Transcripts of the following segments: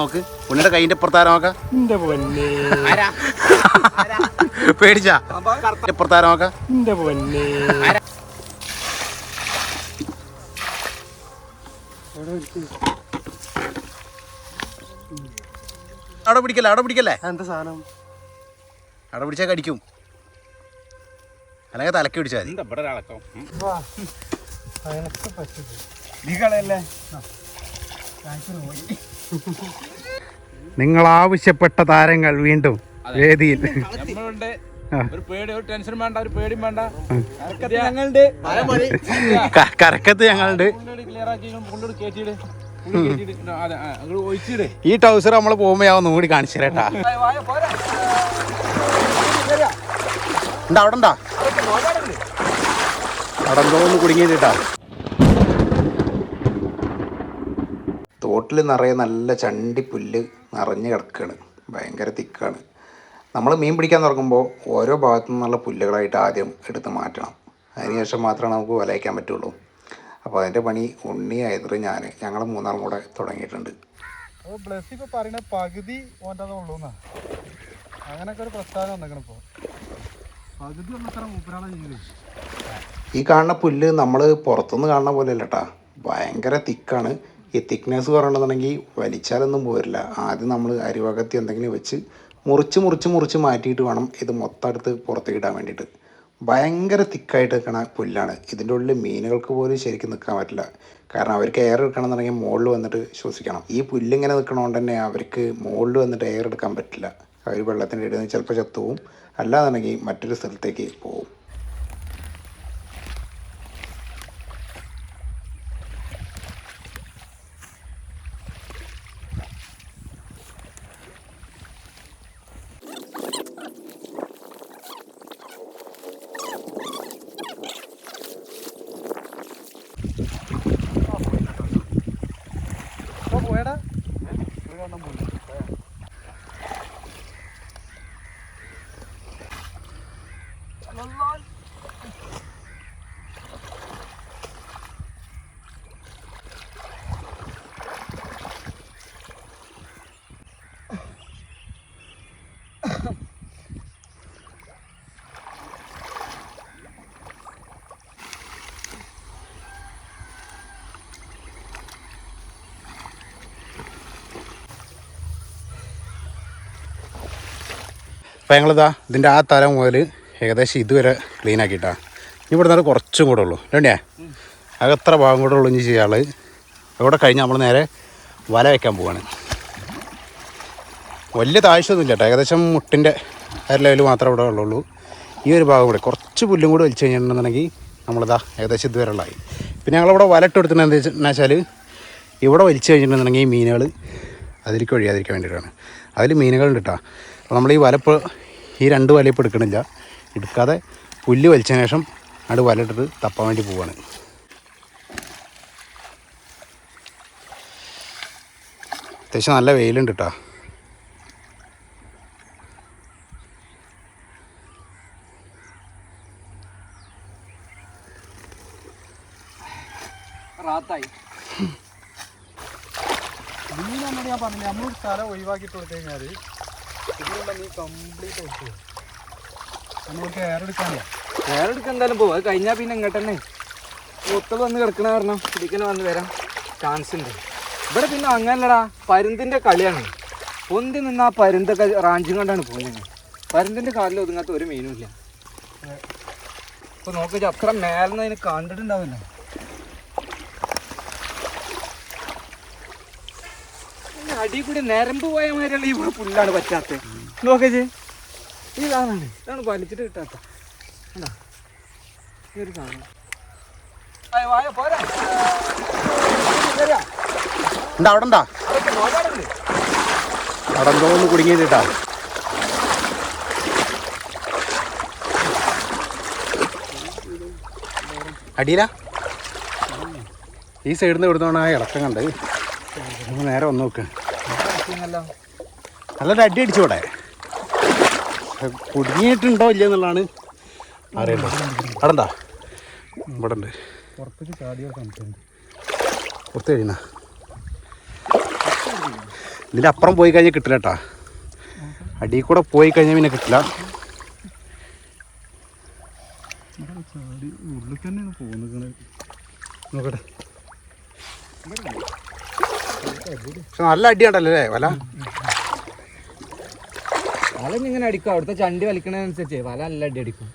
നോക്ക്. പുള്ളിയുടെ കൈയിന്റെ പുറത്താരം നോക്ക. പേടിച്ചാ? പുറത്താരം നോക്ക. അവിടെ പിടിക്കല്ലേ അവിടെ പിടിക്കല്ലേ? എന്താ സാധനം? അവിടെ പിടിച്ചാൽ കടിക്കും. അല്ലെങ്കിൽ തലക്ക് പിടിച്ചാൽ മതി. ഇവിടെ ഒരാളക്കം നീ കളയല്ലേ നിങ്ങൾ ആവശ്യപ്പെട്ട താരങ്ങൾ വീണ്ടും വേദിയിൽ. കറക്കത്ത് ഒരു പേടി ഒരു ടെൻഷനും വേണ്ട ഒരു പേടിയും വേണ്ട. ഞങ്ങളുടെ ക- കരക്കത്ത് ഞങ്ങളുണ്ട്. ഈ ടൗസർ നമ്മൾ പോകുമ്പോ ഞാൻ ഒന്നും കൂടി കാണിച്ചു തരട്ടാ ഉണ്ടാ അവിടെ ഉണ്ടാ അവിടെ എന്തോ? ഒന്ന് കുടുങ്ങിയിട്ടാ തോട്ടിൽ നിറയെ നല്ല ചണ്ടി പുല്ല് നിറഞ്ഞ് കിടക്കുകയാണ് ഭയങ്കര തിക്കാണ്. നമ്മൾ മീൻ പിടിക്കാൻ തുടങ്ങുമ്പോൾ ഓരോ ഭാഗത്തു നിന്നുള്ള പുല്ലുകളായിട്ട് ആദ്യം എടുത്ത് മാറ്റണം. അതിനുശേഷം മാത്രമേ നമുക്ക് വലയ്ക്കാൻ പറ്റുള്ളൂ. അപ്പോൾ അതിന്റെ പണി ഉണ്ണി ആയതൊരു ഞാൻ ഞങ്ങൾ മൂന്നാളും കൂടെ തുടങ്ങിയിട്ടുണ്ട്. ബ്ലസ് പകുതി ഓന്റെ ഉള്ളൂന്നാ. അങ്ങനൊക്കെ ഒരു പ്രസ്താവന വന്നേക്കണം ഇപ്പൊ. പകുതി ഒന്നത്ര മൂപ്പരാളെ ചെയ്ത് ഈ കാണുന്ന പുല്ല് നമ്മൾ പുറത്തുനിന്ന് കാണുന്ന പോലെ അല്ലട്ടാ ഭയങ്കര തിക്കാണ്. ഈ തിക്നെസ് പറയണമെന്നുണ്ടെങ്കിൽ വലിച്ചാലൊന്നും പോരില്ല. ആദ്യം നമ്മൾ അരിവകത്തി എന്തെങ്കിലും വെച്ച് മുറിച്ച് മുറിച്ച് മുറിച്ച് മാറ്റിയിട്ട് വേണം ഇത് മൊത്തം എടുത്ത് പുറത്തേക്ക് ഇടാൻ വേണ്ടിയിട്ട്. ഭയങ്കര തിക്കായിട്ട് നിൽക്കണ പുല്ലാണ്. ഇതിന്റെ ഉള്ളിൽ മീനുകൾക്ക് പോലും ശരിക്കും നിൽക്കാൻ പറ്റില്ല. കാരണം അവർക്ക് എയർ എടുക്കണമെന്നുണ്ടെങ്കിൽ മുകളിൽ വന്നിട്ട് ശ്വസിക്കണം. ഈ പുല്ലിങ്ങനെ നിൽക്കണോണ്ട് തന്നെ അവർക്ക് മുകളിൽ വന്നിട്ട് എയർ എടുക്കാൻ പറ്റില്ല. അവർ വെള്ളത്തിന്റെ ഇടയിൽ നിന്ന് ചിലപ്പോൾ ചത്തുപോകും അല്ലാന്നുണ്ടെങ്കിൽ മറ്റൊരു സ്ഥലത്തേക്ക് പോകും അപ്പൊ പോയടാ ഒരു കണ്ണം പോയി അപ്പോൾ ഞങ്ങളിതാ ഇതിന്റെ ആ തല മുതൽ ഏകദേശം ഇതുവരെ ക്ലീൻ ആക്കിയിട്ടാണ് ഇനി ഇവിടെ നിന്ന് കുറച്ചും കൂടെ ഉള്ളൂ. രണ്ടേ അകത്ര ഭാഗം കൂടെ ഉള്ളൂ ഇനി ചെയ്യാൾ അവിടെ കഴിഞ്ഞ് നമ്മൾ നേരെ വല വയ്ക്കാൻ പോവാണ്. വലിയ താഴ്ചയൊന്നുമില്ല കേട്ടോ. ഏകദേശം മുട്ടിന്റെ ആ ലെവൽ മാത്രമേ ഇവിടെ ഉള്ളൂ. ഈ ഒരു ഭാഗം കൂടെ കുറച്ച് പുല്ലും കൂടെ വലിച്ചു കഴിഞ്ഞിട്ടുണ്ടെന്നുണ്ടെങ്കിൽ നമ്മളിതാ ഏകദേശം ഇതുവരെ ഉള്ളതായി. പിന്നെ ഞങ്ങളിവിടെ വല ഇട്ട് കൊടുത്തിട്ട് എന്താ വെച്ചാൽ ഇവിടെ വലിച്ചു കഴിഞ്ഞിട്ടുണ്ടെന്നുണ്ടെങ്കിൽ ഈ മീനുകൾ അതിലേക്ക് ഒഴിയാതിരിക്കാൻ വേണ്ടിയിട്ടാണ്. അതിൽ മീനുകളുണ്ട് കേട്ടോ. അപ്പോൾ നമ്മൾ ഈ വലപ്പ് ഈ രണ്ട് വല ഇപ്പോൾ എടുക്കണില്ല. എടുക്കാതെ പുല്ല് വലിച്ചതിന് ശേഷം അവിടെ വല ഇട്ടിട്ട് തപ്പാൻ വേണ്ടി പോവാണ്. അത്യാവശ്യം നല്ല വെയിലുണ്ട് കേട്ടോ റാത്തായി. മീൻ എന്നോട് ഞാൻ പറഞ്ഞു നമ്മളൊരു സ്ഥലം ഒഴിവാക്കിയിട്ട് കൊടുത്തു കഴിഞ്ഞാൽ മീൻ കംപ്ലീറ്റ് നമ്മൾ അത് കഴിഞ്ഞാൽ പിന്നെ ഇങ്ങോട്ട് തന്നെ വന്ന് കിടക്കണ കാരണം ഇടിക്കണ വന്ന് വരാൻ ചാൻസ് ഉണ്ട്. ഇവിടെ പിന്നെ അങ്ങനല്ലടാ. പരുന്തിന്റെ കളിയാണ്. പൊന്തി നിന്ന് ആ പരുന്തൊക്കെ റാഞ്ചും കൊണ്ടാണ് പോകുന്നത് പരുന്തിന്റെ കാലിൽ ഒതുങ്ങാത്ത ഒരു മീനും ഇല്ല. ഇപ്പൊ നോക്കി അത്ര മേലെന്ന് അതിന് കണ്ടിട്ടുണ്ടാവില്ല. അടി കൂടി നരമ്പ് പോയ മാതിരിയുള്ള ഇവിടെ പുല്ലാണ് പറ്റാത്തത്. നോക്കേ ഇതാണ് ഇതാണ് വലിച്ചിട്ട് കിട്ടാത്ത? ഈ ഒരു സാധനം എന്താ വായ, പോരാ. കേറിയാ? ഉണ്ടാ അവിടെ എന്താ. അവിടെ എന്തോ ഒന്ന് കുടുങ്ങിയിട്ടാ അടിയില ഈ സൈഡിൽ നിന്ന് ഇവിടുന്ന് ആ ഇളക്കം കണ്ട് നേരെ വന്ന് നോക്ക്. നല്ലൊരു അടി അടിച്ചു ഇവിടെ കുടുങ്ങിയിട്ടുണ്ടോ ഇല്ല എന്നുള്ളതാണ് അറിയണ്ടത്. അവിടെ ഉണ്ടാ. ഇവിടെ ഉണ്ട് പുറത്ത് കഴിയുന്ന ഇതിന്റെ അപ്പുറം പോയി കഴിഞ്ഞാൽ കിട്ടില്ല കേട്ടാ. അടിയിൽ കൂടെ പോയി കഴിഞ്ഞാൽ പിന്നെ കിട്ടില്ല. ഉള്ളിൽ തന്നെയാണ് പോകുന്നത് നോക്കട്ടെ. പക്ഷെ നല്ല അടിയുണ്ടല്ലോ അല്ലേ? വല? വല ഇങ്ങനെ അടിക്കും? അവിടുത്തെ ചണ്ടി വലിക്കണതനുസരിച്ച് വല നല്ല അടി അടിക്കും.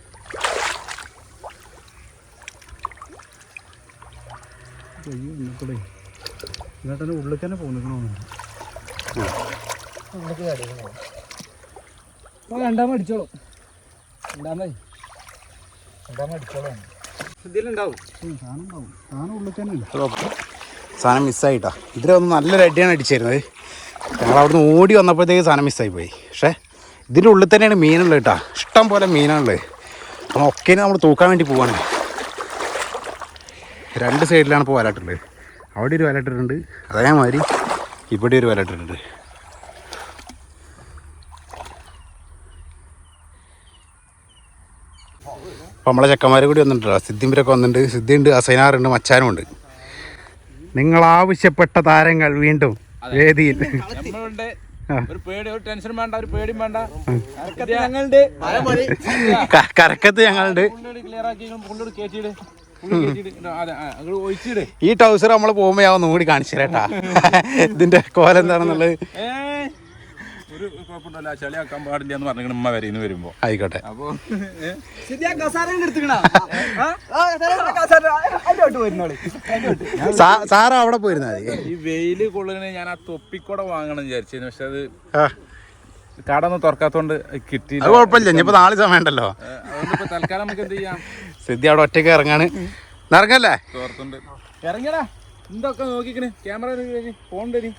ഉള്ളിൽ തന്നെ പോകുന്നു രണ്ടാമ അടിച്ചോളൂ. ഇതിലുണ്ടാവും. സാധനം ഉണ്ടാവും സാധനം ഉള്ളിൽ തന്നെ സാധനം മിസ്സായിട്ടാ. ഇതിലൊന്ന് നല്ലൊരു അടിയാണ് അടിച്ചിരുന്നത്. ഞങ്ങൾ അവിടുന്ന് ഓടി വന്നപ്പോഴത്തേക്ക് സാധനം മിസ്സായി പോയി. പക്ഷേ ഇതിന്റെ ഉള്ളിൽ തന്നെയാണ് മീനുള്ളത് കേട്ടോ. ഇഷ്ടം പോലെ മീനാണുള്ളത്. അപ്പം ഒക്കെ നമ്മൾ തൂക്കാൻ വേണ്ടി പോവാണ്. രണ്ട് സൈഡിലാണ് ഇപ്പോൾ വലട്ടുള്ളത് അവിടെ ഒരു വലട്ടിട്ടുണ്ട് അതേമാതിരി ഇവിടെ ഒരു വലട്ടിട്ടുണ്ട് അപ്പോൾ നമ്മളെ ചെക്കന്മാർ കൂടി വന്നിട്ടുണ്ടോ? സിദ്ധിമ്പരൊക്കെ വന്നിട്ടുണ്ട്. സിദ്ധിയുണ്ട് അസൈനാറുണ്ട് മച്ചാനും ഉണ്ട്. നിങ്ങൾ ആവശ്യപ്പെട്ട താരങ്ങൾ വീണ്ടും വേദിയിൽ. ഒരു പേടി ഒരു ടെൻഷനും വേണ്ട ഒരു പേടിയും വേണ്ട. ഞങ്ങളുടെ ക- കരക്കത്ത് ഞങ്ങളുണ്ട്. ക്ലിയർ ആക്കി പുള്ളിയോട് കയറ്റിയിട് ഈ ടൗസർ നമ്മൾ പോകുമ്പോ ഞാൻ ഒന്നും കൂടി കാണിച്ചു തരാട്ടാ ഇതിന്റെ കോലെന്താണെന്നുള്ളത്? ഏ ഒരു കുഴപ്പമുണ്ടല്ല ചളിയാക്കാൻ പാടില്ല എന്ന് പറഞ്ഞു ഉമ്മ വരെ വരുമ്പോ. ആയിക്കോട്ടെ. അപ്പൊ സാറ് അവിടെ പോയിരുന്നാ ഈ വെയിൽ കൊള്ളുന്നതിന് ഞാൻ ആ തൊപ്പിക്കൂടെ വാങ്ങണം വിചാരിച്ചു പക്ഷെ അത് കടന്ന് കട ഒന്നും തുറക്കാത്തോണ്ട് കിട്ടി അത് കുഴപ്പമില്ല ഇനിയിപ്പോ നാളെ സമയം ഉണ്ടല്ലോ. തൽക്കാലം നമുക്ക് എന്ത് ചെയ്യാം? സിദ്ധി അവിടെ ഒറ്റയ്ക്ക് ഇറങ്ങാണ്. ഇറങ്ങല്ലേ തോർത്തുണ്ട് ഇറങ്ങിയടാ. എന്തൊക്കെ നോക്കിക്കണ്? ക്യാമറ ഫോൺ തരി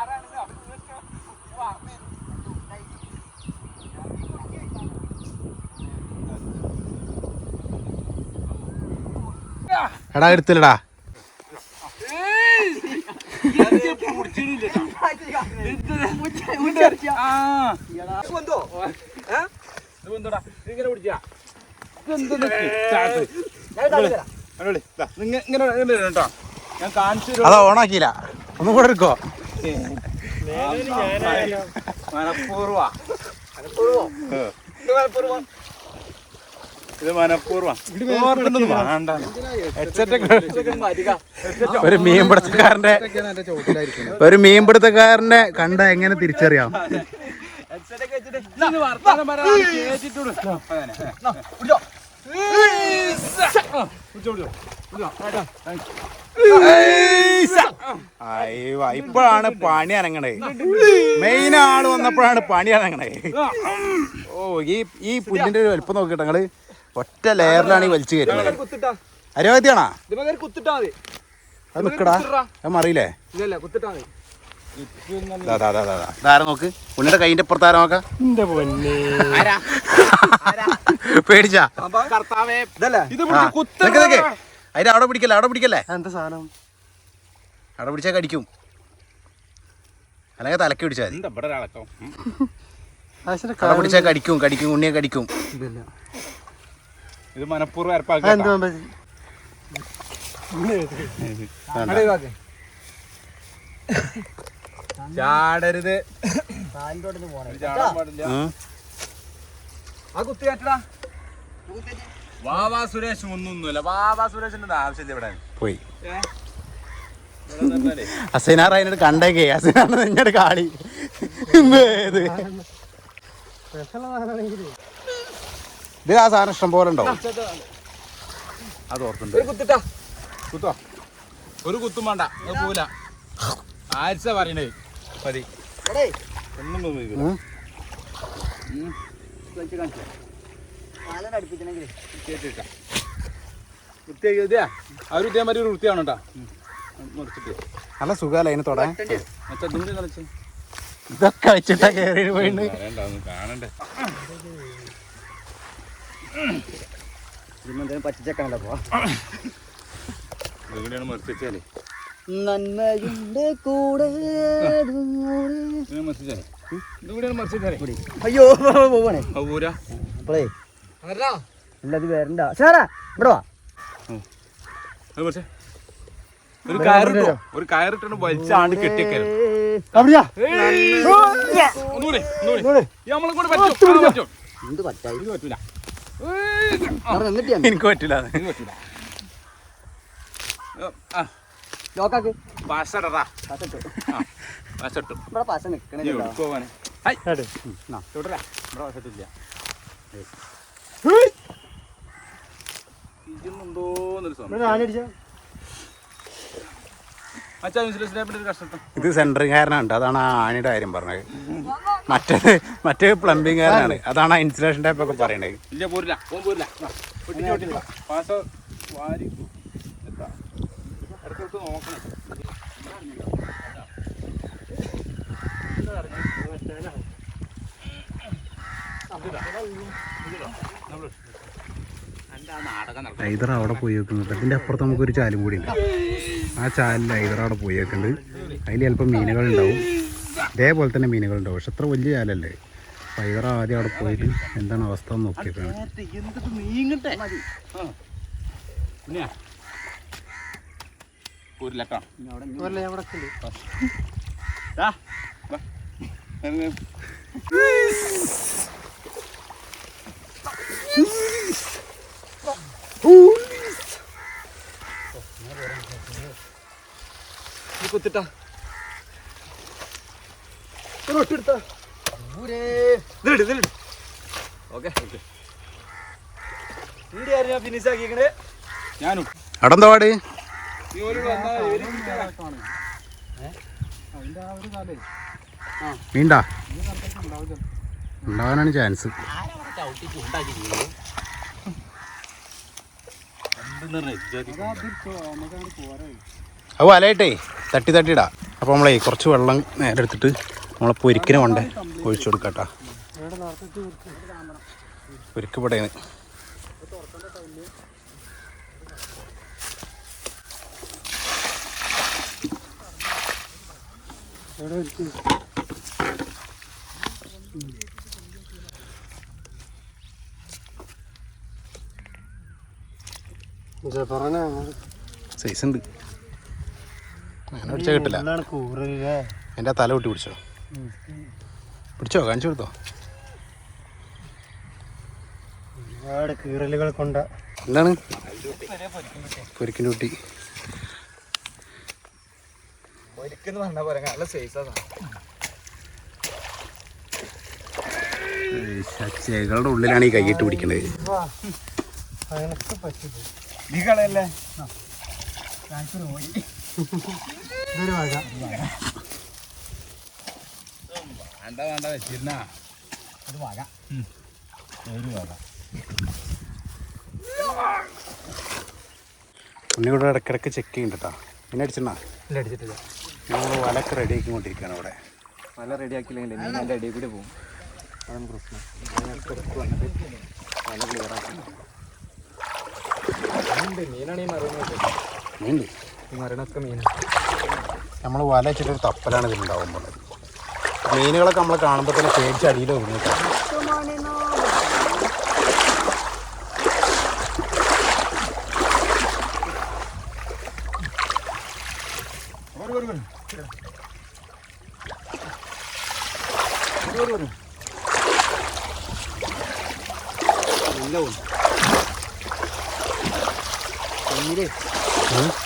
എടാ എടുത്തില്ലടാ ആ ഇത് എന്തോടാ ഇങ്ങനെ പിടിച്ചാ ഇതെന്തൊന്ന് കിട്ടാത്ത അടിപൊളി. ദാ, നിങ്ങ- ഇങ്ങനെ ഇങ്ങനെ ഇടണം ട്ടോ. ഞാൻ കാണിച്ചു എടുത്തില്ലടാ. അതാ ഓണാക്കിയില്ല. ഒന്നും കൂടെ എടുക്കോ? മനഃപൂർവ. ഇത് മനഃപൂർവം. വേണ്ട. ഒരു മീൻപിടുത്തക്കാരന്റെ ഒരു മീൻപിടുത്തക്കാരന്റെ കണ്ട എങ്ങനെ തിരിച്ചറിയാം ഇപ്പോഴാണ് പണി അനങ്ങണേ മെയിൻ ആൾ വന്നപ്പോഴാണ് പണി അനങ്ങണേ ഓ ഈ ഈ പുല്ലിന്റെ ഒരു വലുപ്പം നോക്കിട്ടോ നിങ്ങൾ ഒറ്റ ലെയറിലാണ് ഈ വലിച്ചു കയറ്റുന്നത്. അരവത്തിയാണോ അത് നിക്കടാ. അത് മറിയില്ലേ? ഇല്ലല്ല കുത്തിട്ടാ മതി. ദാ, ദാ, ദാ, ദാ, ദാ. ഇതാരാ നോക്ക്? ഉണ്ണിയുടെ കൈന്റെ പുറത്താരാ നോക്കാം? പേടിച്ചാ? പിടിച്ച് അവിടെ പിടിക്കല്ലേ അവിടെ പിടിക്കല്ലേ? എന്താ സാധനം? അവിടെ പിടിച്ചാൽ കടിക്കും. അല്ലെങ്കിൽ തലക്ക് പിടിച്ചാൽ മതി. അവിടെ പിടിച്ചാൽ കടിക്കും കടിക്കും ഉണ്ണിയെ കടിക്കും. ഇത് മനഃപൂർവം അരപ്പാക്കി ചാടരുത്. ആ? കുത്തി വാവാ സുരേഷ്. ഒന്നൊന്നുമില്ല. വാവാ സുരേഷിന്റെ ആവശ്യമില്ല ഇവിടെ. പോയി. അസൈനാർ അതിനോട് കണ്ടേക്കേ. അസൈനാർ നിന്നോട് കാളി ഇത്. ഇത് ആ സാധനം ഇഷ്ടം പോലെ ഉണ്ടോ അത് ഓർത്തുണ്ട് കുത്തോ? ഒരു കുത്തും വേണ്ട. അത് പോല ആഴ്ച പറയണേ? മതി. ഒരു വൃത്തിയാണ് കേട്ടാ. നല്ല സുഖമല്ല അതിന് തൊടാൻ? കളിച്ച്? ഇതൊക്കെ വെച്ചിട്ടാ കയറി പോയിണ്ട് വേണ്ട ഒന്ന് പറ്റിച്ചേക്കാണല്ലോ പോവാ? എവിടെയാണ് മറിച്ചാലേ നന്മയുടെ കൂടെ അയ്യോ പോവാണേ. അപ്പളേ അല്ല അത് വരണ്ട. സാറാ ഇവിടെ വാ. ഒരു കയറിട്ടോ? ഒരു കയറിട്ടാണ് വലിച്ചാണ്ട് കെട്ടിയൊക്കെ നമ്മളെ കൂടെ പറ്റും ആ, പറ്റും എന്ത് പറ്റായി? ഇത് പറ്റൂല. എനിക്ക് പറ്റില്ല ഇത് പറ്റൂല കാരനുണ്ട് അതാണ് ആണിയുടെ കാര്യം പറഞ്ഞത്. മറ്റേത് മറ്റേ പ്ലംബിംഗുകാരനാണ് അതാണ് ആ ഇൻസുലേഷൻ ടൈപ്പ് ഒക്കെ പറയണത്. ഇല്ല പോരില്ല. ഓൻ പോരില്ല. വാ, പൊട്ടിച്ച് പൊട്ടിച്ച്. പാസ് വാരി എത്താ ഇടയ്ക്കിടയ്ക്ക് നോക്കണം. ഐതർ അവിടെ പോയി വെക്കുന്നുണ്ട് അതിന്റെ അപ്പുറത്ത് നമുക്കൊരു ചാലും കൂടി ഉണ്ട്. ആ ചാലിൽ ഐതർ അവിടെ പോയി വെക്കുന്നുണ്ട് അതിൽ ചിലപ്പോൾ മീനുകൾ ഉണ്ടാവും ഇതേപോലെ തന്നെ മീനുകൾ ഉണ്ടാവും പക്ഷെ അത്ര വലിയ ചാലല്ലേ അപ്പോൾ ആദ്യം അവിടെ പോയിട്ട് എന്താണ് അവസ്ഥ എന്ന് നോക്കിയേക്കാണ് എന്തിട്ട് ഒരു കാലേ. മീണ്ടാ ഉണ്ടാവാനാണ് ചാൻസ് അത് വലയിട്ടേ തട്ടി തട്ടിടാ അപ്പോൾ നമ്മളെ കുറച്ച് വെള്ളം നേരെ എടുത്തിട്ട് നമ്മളെ പൊരിക്കിന് കൊണ്ടേ. ഒഴിച്ചു കൊടുക്കട്ടാ. പൊരിക്ക് പറഞ്ഞ സൈസ് ഉണ്ട്. അങ്ങനെ പിടിച്ചാൽ കിട്ടില്ല. എന്റെ എന്റെ തല കൂട്ടി പിടിച്ചോ. പിടിച്ചോ കാണിച്ചു കൊടുത്തോ? ഒരുപാട് കീറലുകൾ കൊണ്ട എന്താണ്? പൊരിക്കിന്റെ കുട്ടി. നല്ല ചെകളുടെ ഉള്ളിലാണ് ഈ കൈയിട്ട് പിടിക്കണത്. അതിനൊക്കെ പറ്റില്ല വേണ്ട വെച്ചിരുന്ന. ഇതൊരു വക. ഒരു വക. ഉണ്ണി ഇടയ്ക്കിടയ്ക്ക് ചെക്ക് ചെയ്യുന്നുണ്ട് കേട്ടോ പിന്നെ അടിച്ചിട്ടുണ്ടാ ഇല്ല അടിച്ചിട്ടില്ല. ഞങ്ങൾ വലക്ക് റെഡി ആക്കിക്കൊണ്ടിരിക്കുകയാണ് ഇവിടെ. വല റെഡി ആക്കിയില്ലെങ്കിൽ മീൻ എന്റെ അടിയിൽ കൂടി പോകും. അതാണ് പ്രശ്നം. വല ക്ലിയർ ആക്കി. മീനാണ് ഈ മറിയുന്നത് മീൻ? ഈ മരണമൊക്കെ മീൻ നമ്മൾ വല വെച്ചിട്ടൊരു തപ്പലാണ് ഇതിലുണ്ടാവുമ്പോൾ മീനുകളൊക്കെ നമ്മൾ കാണുമ്പോൾ തന്നെ പേടിച്ച് അടിയിൽ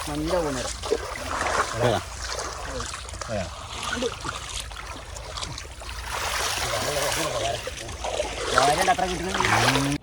നല്ല അതെയാ? അത്ര കിട്ടുന്നത്